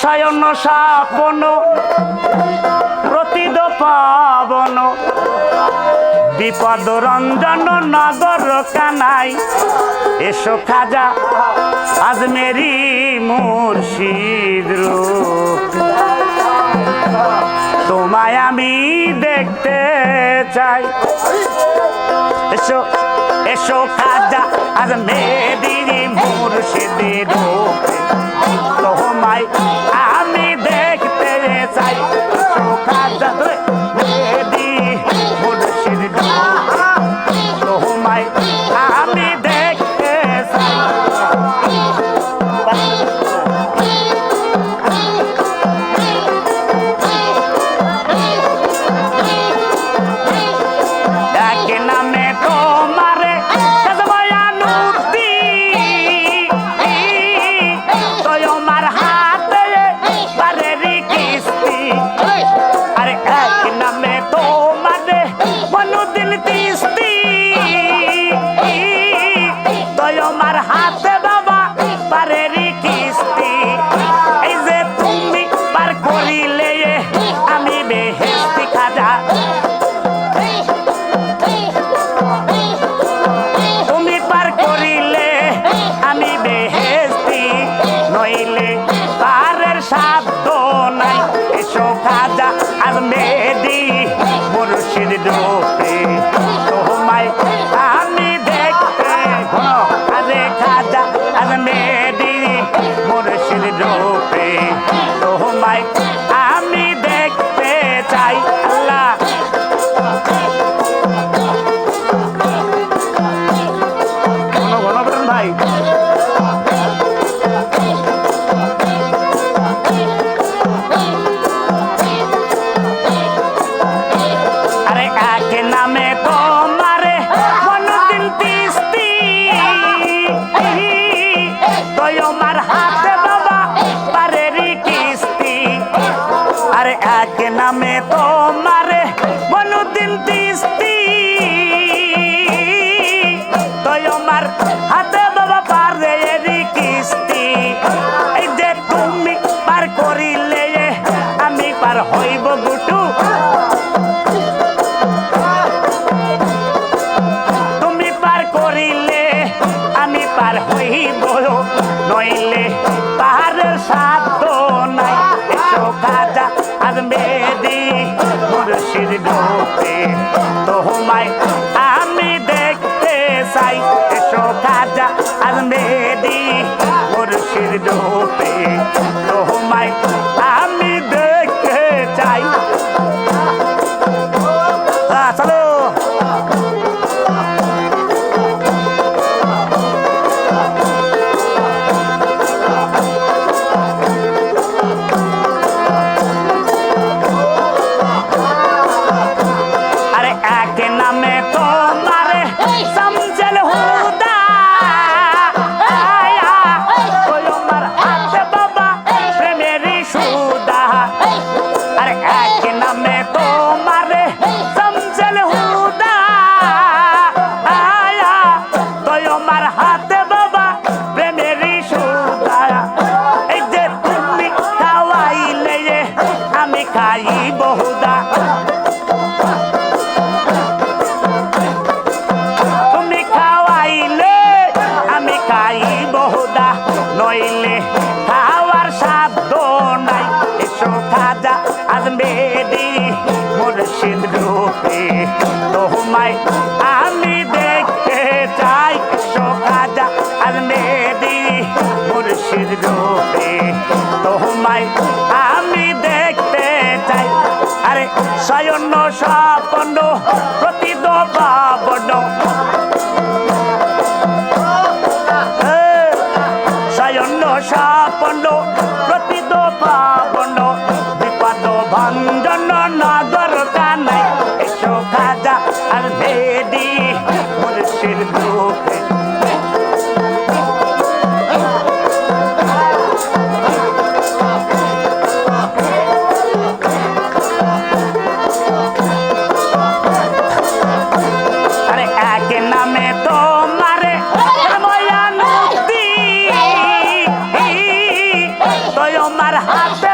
সায়ন সাপন প্রতিদ পাবন। বিপদ রঞ্জন নগর কানাই, এসো খাজা, আজ মেরি মুর্শিদ্র তোমায় আমি দেখতে চাই। এসো এসো খাজা, আজ মেরি মুর্শিদ্র โตไม้ খাজা আর মেহেদি মুর্শিদ ডো এক নামে তোমারে বনুদ্দিন তিস্তি। তই আমার হাতে বাবা পারে এরি কিস্তি। এই যে তুমি পার করিলে, আমি পার হইব গুটু। আমার মেহেদি মুর্শিদ গোতে তোমায় আমি দেখতে চাই, এসো খাজা আর মেহেদি মুর্শিদ গোতে তো কালী বহুদা তুমি খাওয়াইলে আমি কালী বহুদা নইলে সায়ন্ন সাপন্ন প্রতিদ পাবন সায়ন্ন সাপন্ন হাত